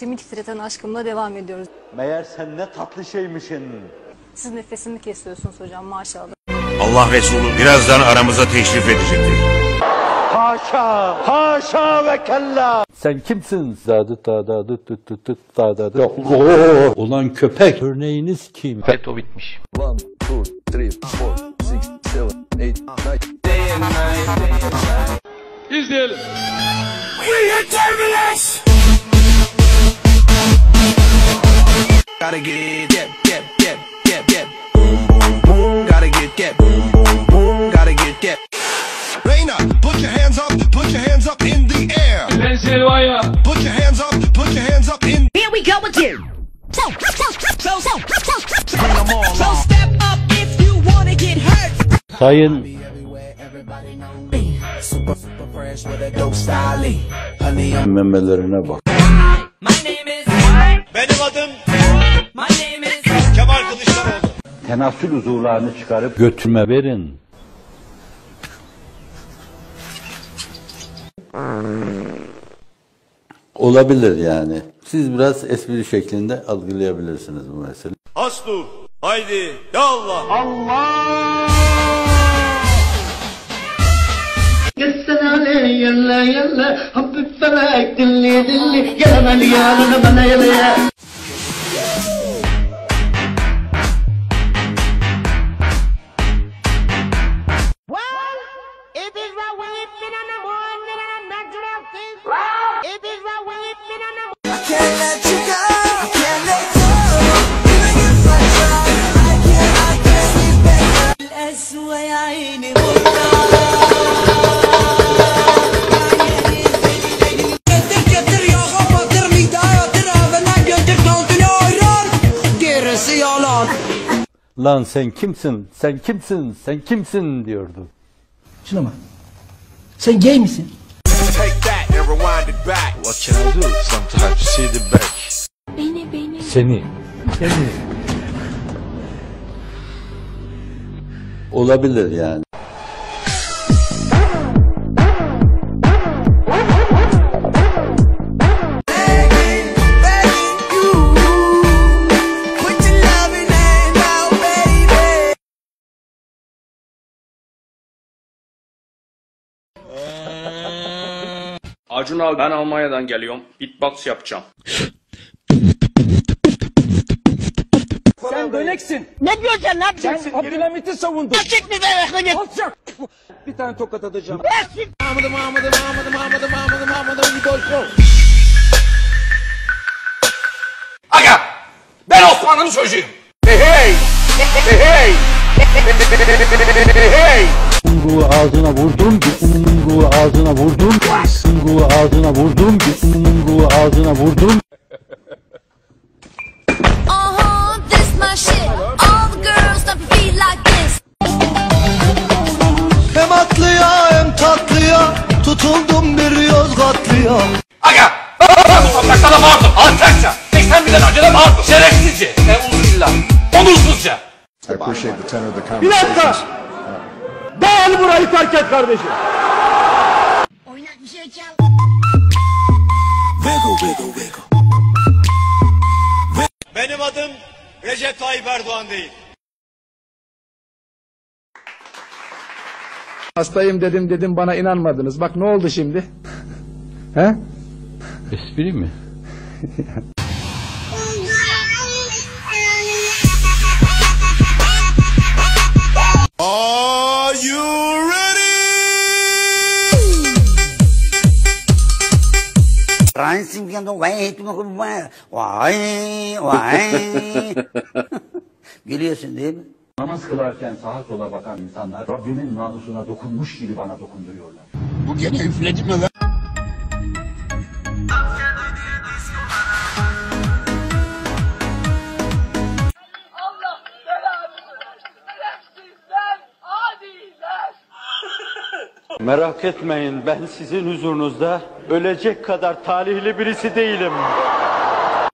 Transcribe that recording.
İçimi titreten aşkımla devam ediyoruz. Meğer sen ne tatlı şeymişsin. Siz nefesimi kesiyorsunuz hocam maşallah. Allah Resulü birazdan aramıza teşrif edecektir. Haşa, haşa ve kella. Sen kimsin? Zadı tada dıt dıt dıt dıt tada dıt. Oo, Ulan köpek. Örneğiniz kim? FETÖ bitmiş. One, two, three, four, six, seven, eight, nine. Gotta get get get get get get boom boom boom. Gotta get get boom boom boom. Gotta get get. Reina, put your hands up, put your hands up in the air. Put your hands up, put your hands up in Here we go again. So, so, so, so, so, so, Bring 'em all so step up if you wanna get hurt. Sayın Super super fresh with a dope style. Honey, I'm memelerine bak. My name is. Benim adım My name is. Kemal Kılıçdaroğlu. Tenasül uzuvlarını çıkarıp götüme verin. Olabilir yani. Siz biraz espri şeklinde algılayabilirsiniz bu mesele. Hastur. Haydi. Ya Allah. Woo! Lan sen kimsin? Sen kimsin? Sen kimsin diyordu. Şuna bak. Sen gay misin? Take that and rewind it back. What can I do? Sometimes you see the back. Seni. Seni. Olabilir yani. Acun abi ben Almanya'dan geliyorum. Beatbox yapacağım. Sen döneksin. Ne diyorsun lan? Sen Abdülhamit'i savundun. Çık bir bebekle git. Alçak. Bir tane tokat atacağım. Aga! Ben Osman'ın çocuğuyum. Hey hey! Hey hey! Hey hey! Ungu'yu ağzına vurdum, Ungu'yu ağzına vurdum, Ungu'yu ağzına vurdum, Ungu'yu ağzına vurdum. Uh-huh, this my shit. All the girls that feel like this. Hem atlıya hem tatlıya tutuldum bir Yozgatlıya. Aga! Ben bu toprakta da vardım. Alçakça. 80 binden önce de vardım. Şerefsizce. E uzunla. Onursuzca. I appreciate the tenor of the Bir dakika. Dağıl burayı terk et kardeşim. Oynak bir şey çal. Wiggle wiggle wiggle. Benim adım Recep Tayyip Erdoğan değil. Hastayım dedim dedim bana inanmadınız. Bak ne oldu şimdi? He? Espri mi? Gülüyorsun değil mi? Namaz kılarken sağa sola bakan insanlar Rabbimin namusuna dokunmuş gibi bana dokunduruyorlar. Bu gene üfledi mi lan? Merak etmeyin ben sizin huzurunuzda ölecek kadar talihli birisi değilim.